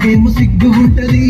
నాకేమో సిగ్గు ఉంటది.